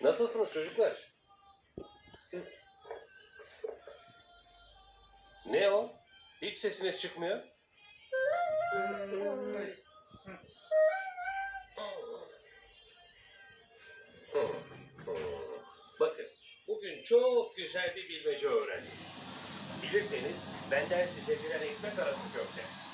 Nasılsınız çocuklar? Ne o? Hiç sesiniz çıkmıyor. Bakın, bugün çok güzel bir bilmece öğrendim. Bilirseniz benden size birer ekmek arası gönder.